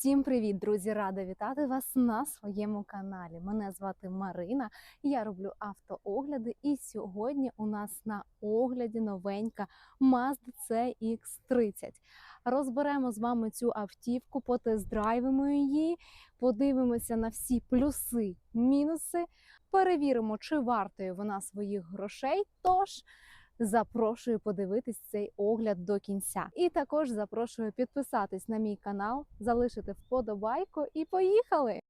Всім привіт, друзі! Рада вітати вас на своєму каналі. Мене звати Марина. Я роблю автоогляди, і сьогодні у нас на огляді новенька Mazda CX-30. Розберемо з вами цю автівку, потест-драйвимо її, подивимося на всі плюси, мінуси, перевіримо, чи вартує вона своїх грошей. Тож Запрошую подивитись цей огляд до кінця. І також запрошую підписатись на мій канал, залишити вподобайку і поїхали!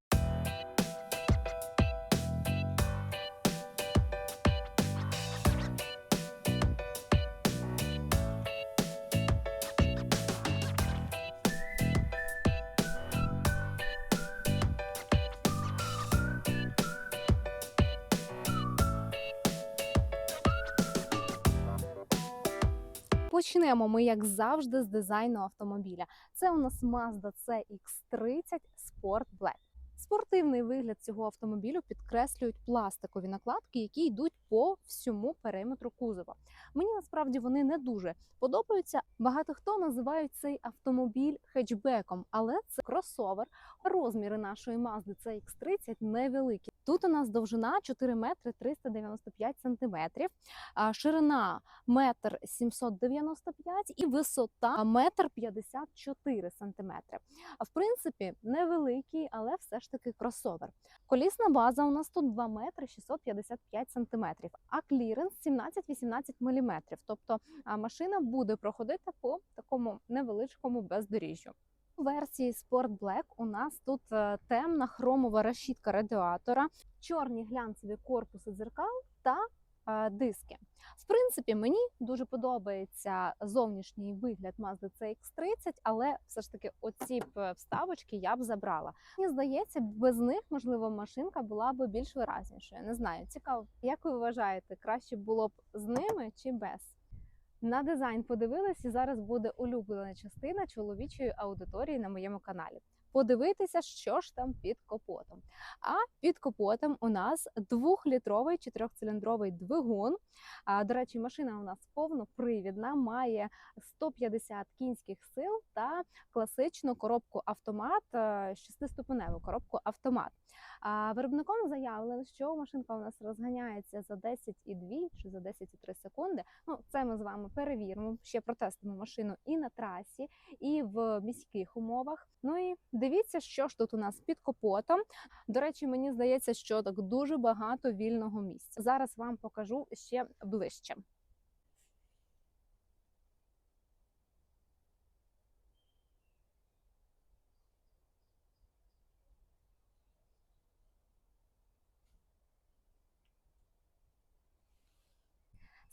Почнемо ми, як завжди, з дизайну автомобіля. Це у нас Mazda CX-30 Sport Black. Спортивний вигляд цього автомобілю підкреслюють пластикові накладки, які йдуть по всьому периметру кузова. Мені насправді вони не дуже подобаються. Багато хто називають цей автомобіль хетчбеком, але це кросовер. Розміри нашої Mazda CX-30 невеликі. Тут у нас довжина 4 метри 395 сантиметрів, ширина метр 795 і висота метр 54 сантиметри. В принципі невеликий, але все ж таки кросовер. Колісна база у нас тут 2 метри 655 сантиметрів, а кліренс 17-18 міліметрів. Тобто машина буде проходити по такому невеличкому бездоріжжю. У версії Sport Black у нас тут е, темна хромова решітка радіатора, чорні глянцеві корпуси дзеркал та диски. В принципі, мені дуже подобається зовнішній вигляд Mazda CX-30, але все ж таки оці б вставочки я б забрала. Мені здається, без них можливо машинка була б більш виразнішою. Не знаю, цікаво, як ви вважаєте, краще було б з ними чи без? На дизайн подивились, і зараз буде улюблена частина чоловічої аудиторії на моєму каналі. Подивитися, що ж там під капотом. А під капотом у нас двохлітровий чотирьохциліндровий двигун. А, До речі, машина у нас повнопривідна, має 150 кінських сил та класичну коробку автомат, е, шестиступеневу коробку автомат. Виробником заявлено, що машинка у нас розганяється за 10,2 чи за 10,3 секунди. Ну, це ми з вами перевіримо. Ще протестимо машину і на трасі, і в міських умовах. Ну і дивіться, що ж тут у нас під капотом. До речі, мені здається, що так дуже багато вільного місця. Зараз вам покажу ще ближче.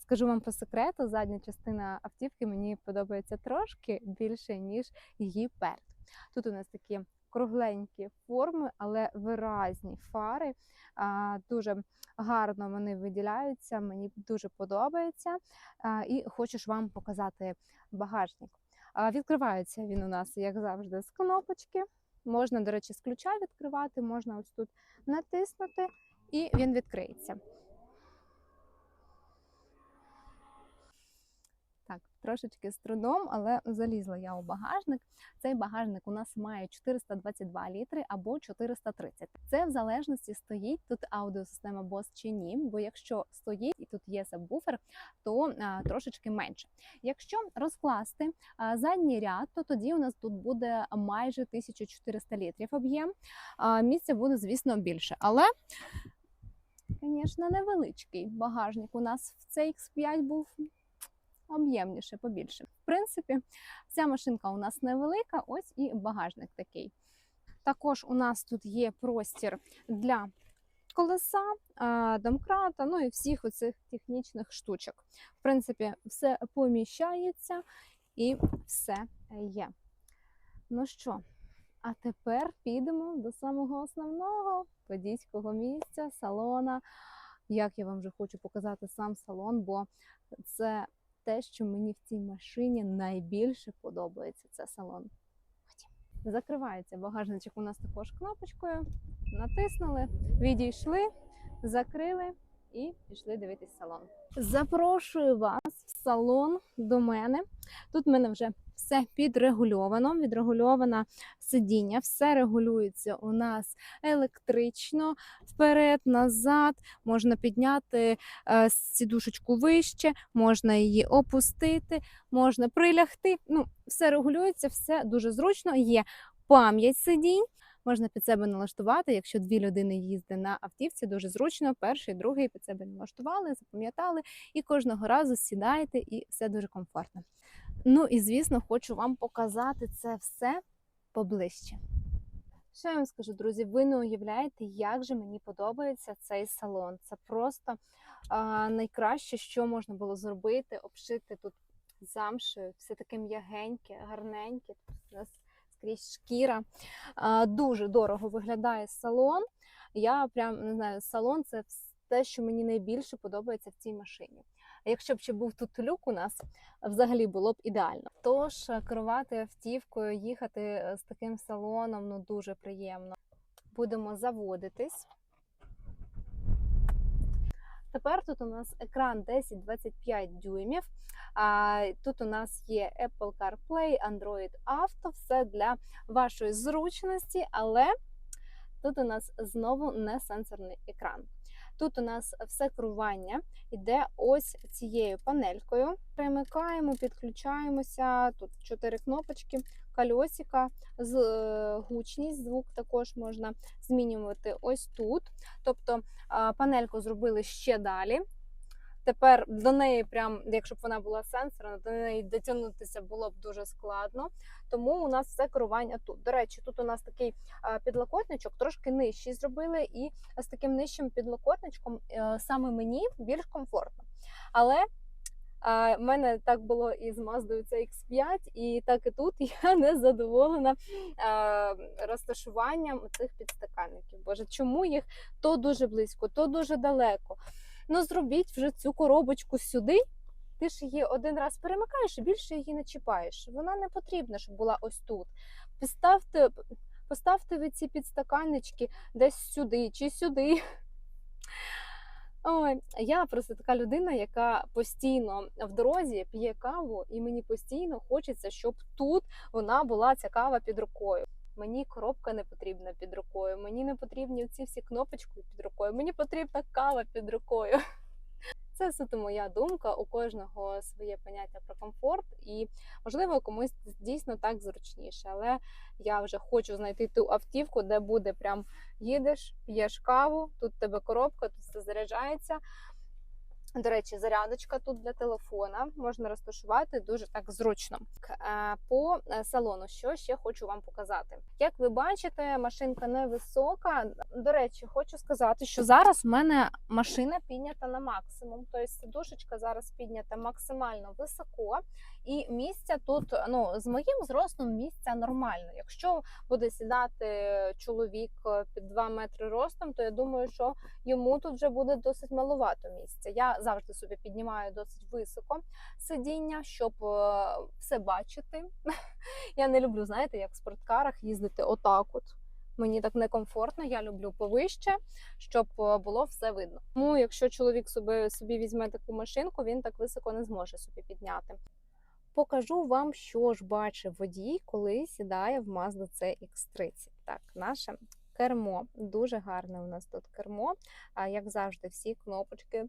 Скажу вам по секрету, задня частина автівки мені подобається трошки більше, ніж її перед. Тут у нас такі кругленькі форми, але виразні фари. Дуже гарно вони виділяються, мені дуже подобається. І хочу ж вам показати багажник. Відкривається він у нас, як завжди, з кнопочки. Можна, до речі, з ключа відкривати, можна ось тут натиснути, і він відкриється. Так, трошечки з трудом, але залізла я у багажник. Цей багажник у нас має 422 літри або 430. Це в залежності стоїть тут аудіосистема Bose чи ні. Бо якщо стоїть і тут є сабвуфер, то а, трошечки менше. Якщо розкласти а, задній ряд, то тоді у нас тут буде майже 1400 літрів об'єм. Місця буде, звісно, більше. Але, звісно, невеличкий багажник. У нас в CX5 був об'ємніше, побільше. В принципі, ця машинка у нас невелика, ось і багажник такий. Також у нас тут є простір для колеса, домкрата, ну і всіх оцих технічних штучок. В принципі, все поміщається і все є. Ну що, а тепер підемо до самого основного водійського місця, салона. Як я вам вже хочу показати сам салон, бо це те, що мені в цій машині найбільше подобається, це салон. Закривається багажничок у нас також кнопочкою. Натиснули, відійшли, закрили і пішли дивитись салон. Запрошую вас в салон до мене. Тут в мене вже все підрегульовано, відрегульовано сидіння, все регулюється у нас електрично, вперед, назад, можна підняти е, сідушечку вище, можна її опустити, можна прилягти. Ну, все регулюється, все дуже зручно. Є пам'ять сидінь. Можна під себе налаштувати, якщо дві людини їздять на автівці, дуже зручно. Перший, другий під себе налаштували, запам'ятали, і кожного разу сідаєте, і все дуже комфортно. Ну і звісно, хочу вам показати це все поближче. Що я вам скажу, друзі, ви не уявляєте, як же мені подобається цей салон. Це просто а, найкраще, що можна було зробити, обшити тут замшею, все таке м'ягеньке, гарненьке. У нас скрізь шкіра. А, Дуже дорого виглядає салон. Я прям не знаю, салон це те, що мені найбільше подобається в цій машині. Якщо б ще був тут люк у нас, взагалі було б ідеально. Тож е, керувати автівкою, їхати е, з таким салоном ну дуже приємно. Будемо заводитись. Тепер тут у нас екран 10-25 дюймів. А, Тут у нас є Apple CarPlay, Android Auto, все для вашої зручності, але тут у нас знову не сенсорний екран. Тут у нас все керування йде ось цією панелькою. Перемикаємо, підключаємося. Тут чотири кнопочки, кольосика, з е, гучність, звук також можна змінювати ось тут. Тобто панельку зробили ще далі. Тепер до неї, прям, якщо б вона була сенсорна, до неї дотягнутися було б дуже складно. Тому у нас все керування тут. До речі, тут у нас такий підлокотничок, трошки нижчий зробили, і з таким нижчим підлокотничком е, саме мені більш комфортно. Але а, в мене так було і з Mazda CX5, і так і тут я не задоволена а, розташуванням цих підстаканників. Боже, чому їх то дуже близько, то дуже далеко. Ну, зробіть вже цю коробочку сюди. Ти ж її один раз перемикаєш і більше її не чіпаєш. Вона не потрібна, щоб була ось тут. Поставте, поставте ви ці підстаканнички десь сюди чи сюди. Ой, я просто така людина, яка постійно в дорозі п'є каву, і мені постійно хочеться, щоб тут вона була ця кава під рукою. Мені коробка не потрібна під рукою, мені не потрібні ці всі кнопочки під рукою, мені потрібна кава під рукою. Це суто моя думка. У кожного своє поняття про комфорт, і можливо комусь дійсно так зручніше. Але я вже хочу знайти ту автівку, де буде прям їдеш, п'єш каву, тут тебе коробка, тут все заряджається. До речі, зарядочка тут для телефона можна розташувати дуже так зручно. Е, По салону, що ще хочу вам показати. Як ви бачите, машинка невисока. До речі, хочу сказати, що зараз в мене машина піднята на максимум. Тобто сидушечка зараз піднята максимально високо, і місця тут ну з моїм зростом місця нормально. Якщо буде сідати чоловік під 2 метри ростом, то я думаю, що йому тут вже буде досить маловато місця. Я завжди собі піднімаю досить високо сидіння, щоб все бачити. Я не люблю, знаєте, як в спорткарах їздити отак. от. Мені так некомфортно, я люблю повище, щоб було все видно. Тому, якщо чоловік собі собі візьме таку машинку, він так високо не зможе собі підняти. Покажу вам, що ж бачив водій, коли сідає в Mazda CX-30. Так, наше кермо дуже гарне у нас тут кермо. Як завжди, всі кнопочки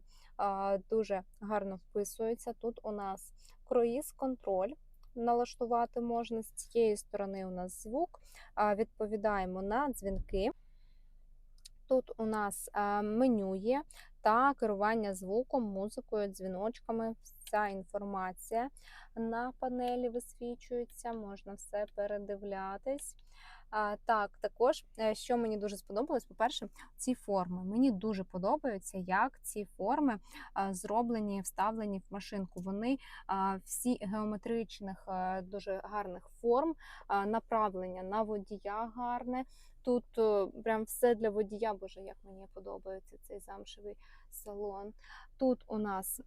дуже гарно вписуються. Тут у нас круїз-контроль. Налаштувати можна з цієї сторони у нас звук. Відповідаємо на дзвінки. Тут у нас меню є та керування звуком, музикою, дзвіночками. Вся інформація на панелі висвічується, можна все передивлятись. А, Так, також, е, що мені дуже сподобалось, по-перше, ці форми. Мені дуже подобаються, як ці форми зроблені, вставлені в машинку. Вони всі геометричних, е, дуже гарних форм, направлення на водія гарне. Тут е, прям все для водія, боже, як мені подобається цей замшевий салон. Тут у нас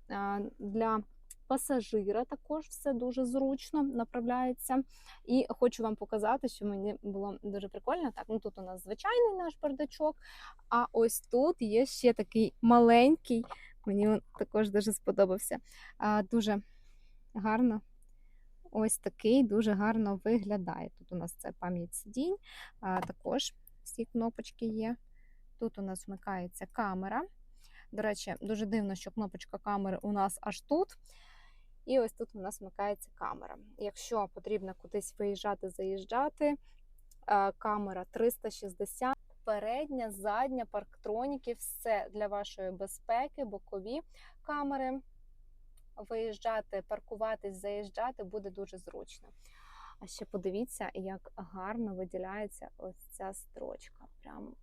для пасажира також все дуже зручно направляється. І хочу вам показати, що мені було дуже прикольно. Так, ну тут у нас звичайний наш бардачок, а ось тут є ще такий маленький, мені він також дуже сподобався. Дуже гарно ось такий дуже гарно виглядає. Тут у нас це пам'ять сидінь, а також всі кнопочки є. Тут у нас вмикається камера. До речі, дуже дивно, що кнопочка камери у нас аж тут. І ось тут у нас вмикається камера. Якщо потрібно кудись виїжджати, заїжджати, е, камера 360, передня, задня, парктроніки, все для вашої безпеки, бокові камери. Виїжджати, паркуватись, заїжджати буде дуже зручно. А ще подивіться, як гарно виділяється ось ця строчка. Прям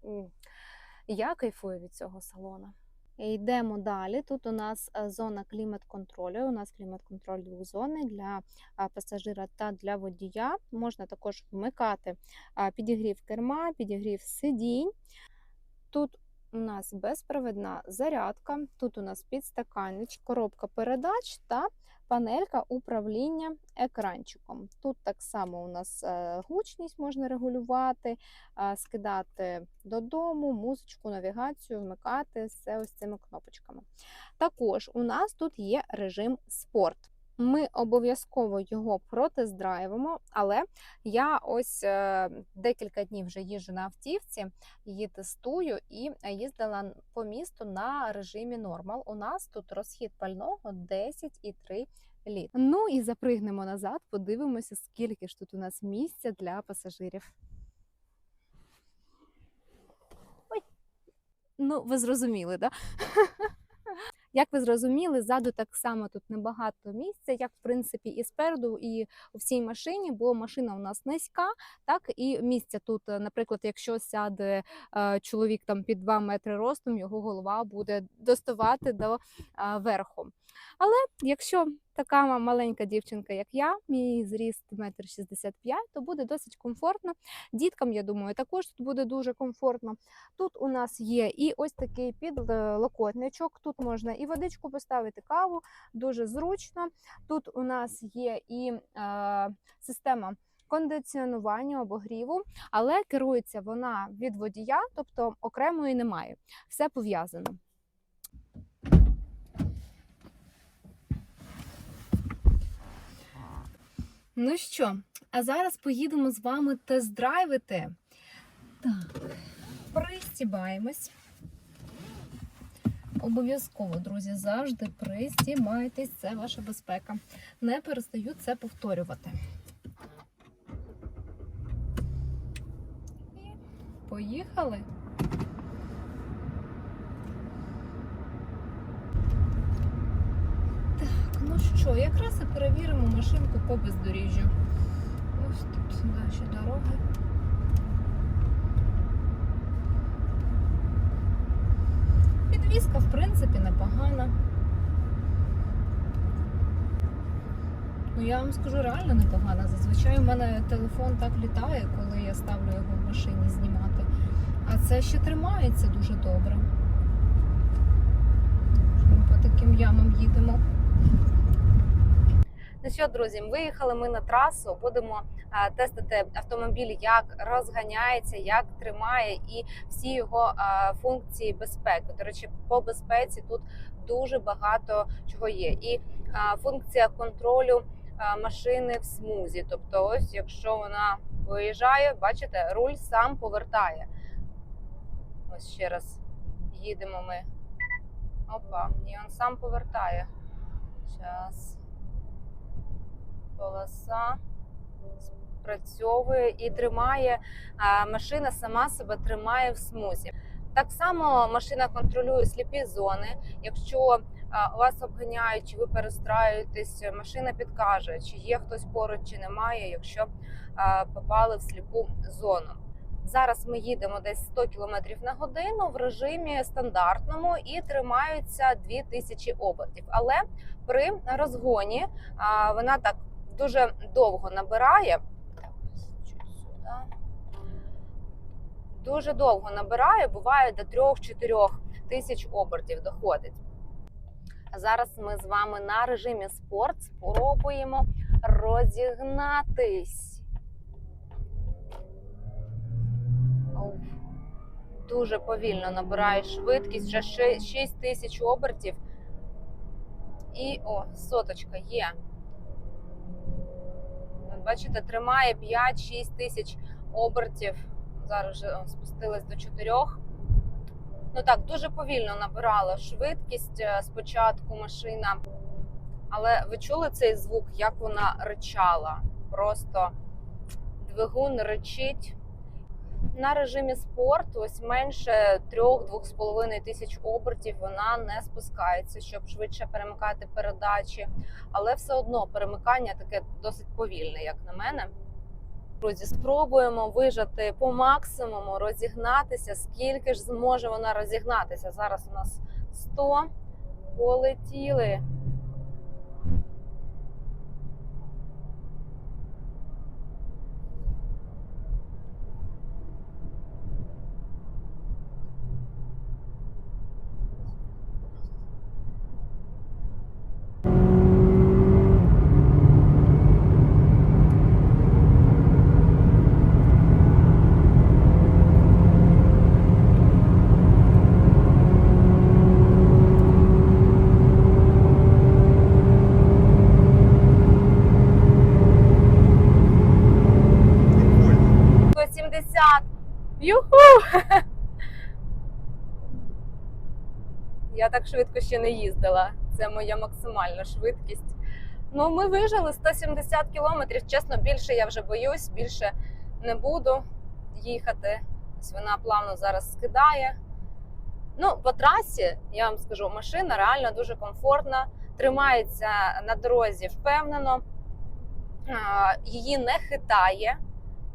я кайфую від цього салона. Йдемо далі. Тут у нас е, зона клімат-контролю. У нас клімат-контроль двохзонний для пасажира та для водія. Можна також вмикати підігрів керма, підігрів сидінь. Тут у нас безпровідна зарядка, тут у нас підстаканнич, коробка передач та панелька управління екранчиком. Тут так само у нас е, гучність можна регулювати, е, скидати додому, музичку, навігацію, вмикати все ось цими кнопочками. Також у нас тут є режим спорт. Ми обов'язково його протездрайвимо, але я ось е, декілька днів вже їжджу на автівці, її тестую і їздила по місту на режимі нормал. У нас тут розхід пального 10,3 літ. Ну і запригнемо назад, подивимося, скільки ж тут у нас місця для пасажирів. Ой. Ну, ви зрозуміли, так? Да? Як ви зрозуміли, ззаду так само тут небагато місця, як в принципі і спереду, і у всій машині, бо машина у нас низька, так і місця тут, е, наприклад, якщо сяде е, чоловік там під 2 метри ростом, його голова буде доставати до е, верху. Але якщо така маленька дівчинка, як я, мій зріст 1,65 м, то буде досить комфортно. Діткам, я думаю, також тут буде дуже комфортно. Тут у нас є і ось такий підлокотничок, тут можна і водичку поставити, каву, дуже зручно. Тут у нас є і е, система. Кондиціонування обогріву, але керується вона від водія, тобто окремої немає. Все пов'язано. Ну що, а зараз поїдемо з вами тест-драйвити. Так, пристібаємось. Обов'язково, друзі, завжди пристібайтесь, це ваша безпека. Не перестаю це повторювати. І поїхали. Так, ну що, якраз і перевіримо машинку по бездоріжжю. Ось тут наші дороги. Підвізка, в принципі, непогана. Ну, я вам скажу, реально непогана. Зазвичай у мене телефон так літає, коли я ставлю його в машині знімати. А це ще тримається дуже добре. Ми по таким ямам їдемо. Ну що, друзі, виїхали ми на трасу. Будемо тестити автомобіль, як розганяється, як тримає, і всі його функції безпеки. До речі, по безпеці тут дуже багато чого є. І функція контролю машини в смузі. Тобто, ось якщо вона виїжджає, бачите, руль сам повертає. Ось ще раз їдемо ми. Опа, і він сам повертає. Зараз полоса спрацьовує і тримає, машина сама себе тримає в смузі. Так само машина контролює сліпі зони. Якщо вас обганяють, чи ви перестраюєтесь, машина підкаже, чи є хтось поруч, чи немає, якщо попали в сліпу зону. Зараз ми їдемо десь 100 км на годину в режимі стандартному і тримаються 2000 обертів. Але при розгоні вона так дуже довго набирає. Дуже довго набирає, буває до 3-4 тисяч обертів доходить. Зараз ми з вами на режимі спорт спробуємо розігнатись. Дуже повільно набирає швидкість, вже 6 тисяч обертів. І о, соточка є. Бачите, тримає 5-6 тисяч обертів. Зараз вже о, спустилась до 4. Ну так, дуже повільно набирала швидкість е, спочатку машина. Але ви чули цей звук, як вона ричала? Просто двигун ричить. На режимі спорт ось менше 3-2,5 тисяч обертів вона не спускається, щоб швидше перемикати передачі. Але все одно перемикання таке досить повільне, як на мене. Друзі, спробуємо вижати по максимуму, розігнатися, скільки ж зможе вона розігнатися. Зараз у нас 100. Полетіли. Я так швидко ще не їздила. Це моя максимальна швидкість. Ну, ми вижили 170 кілометрів. Чесно, більше я вже боюсь, більше не буду їхати. Ось вона плавно зараз скидає. Ну, по трасі, я вам скажу, машина реально дуже комфортна, тримається на дорозі впевнено, її не хитає.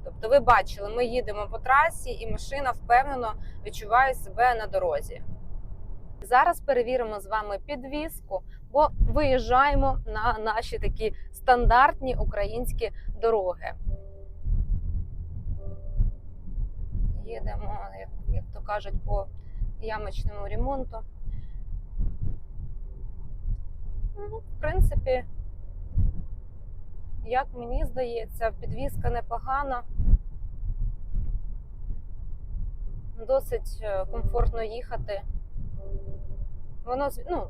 Тобто, ви бачили, ми їдемо по трасі, і машина впевнено відчуває себе на дорозі. Зараз перевіримо з вами підвіску, бо виїжджаємо на наші такі стандартні українські дороги. Їдемо, як, як то кажуть, по ямочному ремонту. Ну, в принципі, як мені здається, підвізка непогана. Досить е, комфортно їхати. Воно ну,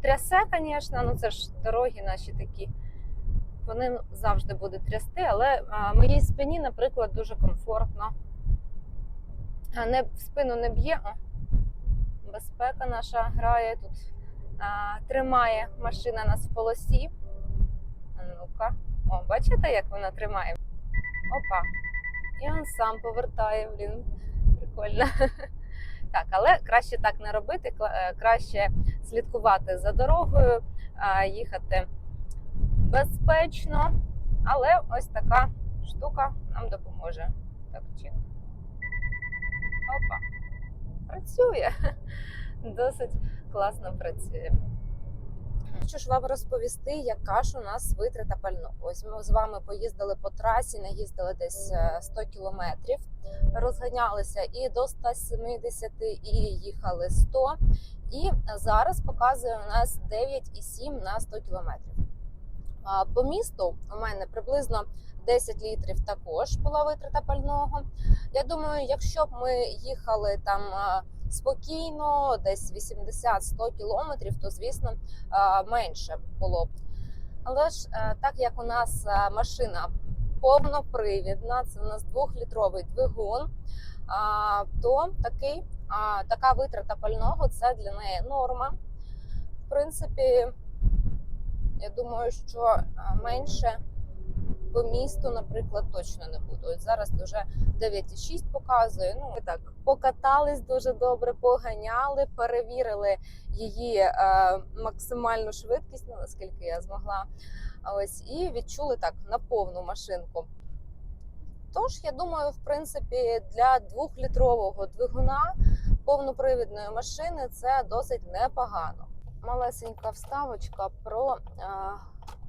трясе, звісно, ну це ж дороги наші такі. Вони ну, завжди будуть трясти, але а, моїй спині, наприклад, дуже комфортно. А, Не, в спину не б'є. Безпека наша грає тут. А, тримає машина нас в полосі. Ну-ка. О, бачите, як вона тримає? Опа. І він сам повертає, блін. Прикольно. Так, але краще так не робити, е, краще слідкувати за дорогою, їхати безпечно. Але ось така штука нам допоможе. Так, чи Опа. Працює. Досить класно працює. Хочу вам розповісти, яка ж у нас витрата пального. Ось ми з вами поїздили по трасі, наїздили десь е, 100 кілометрів, розганялися і до 170, і їхали 100. І зараз показує у нас 9,7 на 100 кілометрів. По місту у мене приблизно 10 літрів також була витрата пального. Я думаю, якщо б ми їхали там а, спокійно, десь 80-100 кілометрів, то звісно менше було б. Але ж е, так як у нас е, машина повнопривідна, це у нас двохлітровий двигун, то такий, така витрата пального це для неї норма. В принципі, я думаю, що е, менше по місту, наприклад, точно не буду. Ось зараз вже 9,6 показує. Ну так, покатались дуже добре, поганяли, перевірили її е, максимальну швидкість, ну наскільки я змогла. Ось і відчули так на повну машинку. Тож, я думаю, в принципі, для двохлітрового двигуна повнопривідної машини це досить непогано. Малесенька вставочка про е,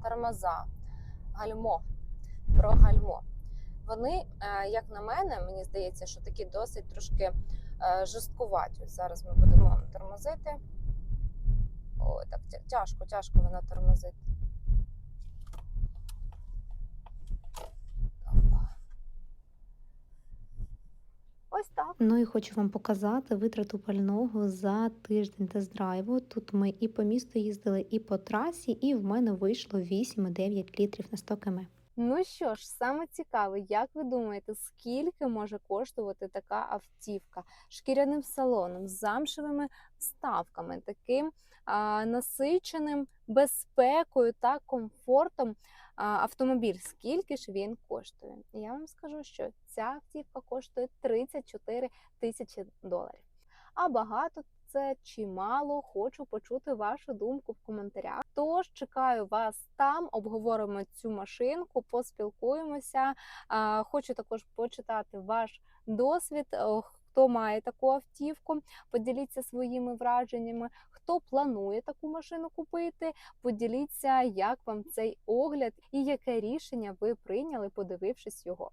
тормоза, гальмо. Про гальмо. Вони, е, як на мене, мені здається, що такі досить трошки е, жорсткуваті. Зараз ми будемо тормозити. Ой, так тяжко, тяжко вона тормозить. Ось так. Ну і хочу вам показати витрату пального за тиждень тест-драйву. Тут ми і по місту їздили, і по трасі, і в мене вийшло 8,9 літрів на 100 км. Ну що ж, саме цікаве, як ви думаєте, скільки може коштувати така автівка шкіряним салоном, з замшевими вставками, таким а, насиченим безпекою та комфортом а, автомобіль? Скільки ж він коштує? Я вам скажу, що ця автівка коштує 34 тисячі доларів. А багато це чи мало? Хочу почути вашу думку в коментарях. Тож чекаю вас там, обговоримо цю машинку, поспілкуємося. Хочу також почитати ваш досвід. Хто має таку автівку, поділіться своїми враженнями. Хто планує таку машину купити? Поділіться, як вам цей огляд і яке рішення ви прийняли, подивившись його.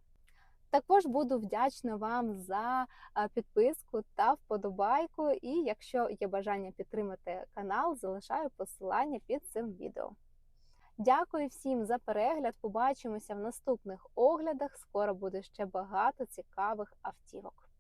Також буду вдячна вам за підписку та вподобайку. І якщо є бажання підтримати канал, залишаю посилання під цим відео. Дякую всім за перегляд. Побачимося в наступних оглядах. Скоро буде ще багато цікавих автівок.